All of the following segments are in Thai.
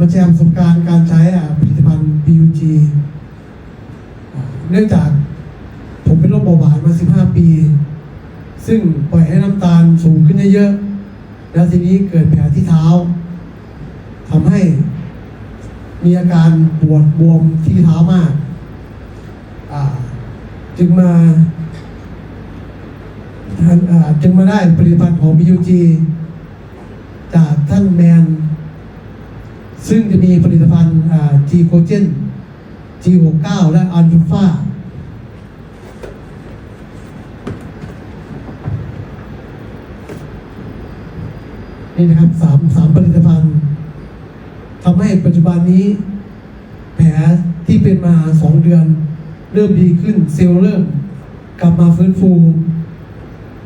มาแชร์ประสบการณ์การใช้อะผลิตภัณฑ์ PUG เนื่องจากผมเป็นโรคเบาหวานมา 15 ปี ซึ่งปล่อยให้น้ำตาลสูงขึ้นเยอะๆ แล้วทีนี้เกิดแผลที่เท้าทำให้มีอาการปวดบวมที่เท้ามาก จึงมาอ่าจึงมาได้ผลิตภัณฑ์ของ BUG จากท่านแมน ซึ่งจะมีผลิตภัณฑ์อ่า G c o g e n G69 และ a l p h a นี่นะครับสามสามผลิตภัณฑ์ทำให้ปัจจุบันนี้ แผลที่เป็นมาสองเดือน เริ่มดีขึ้นเซลล์เริ่ม กลับมาฟื้นฟู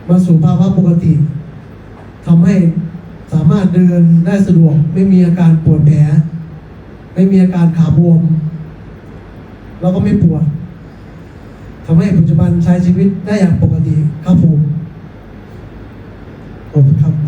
มาสู่ภาวะปกติทำให้ สามารถเดินได้สะดวก ไม่มีอาการปวดแผล ไม่มีอาการขาบวมเราก็ไม่ปวดทำให้ปัจจุบันใช้ชีวิตได้อย่างปกติครับผมขอบคุณครับ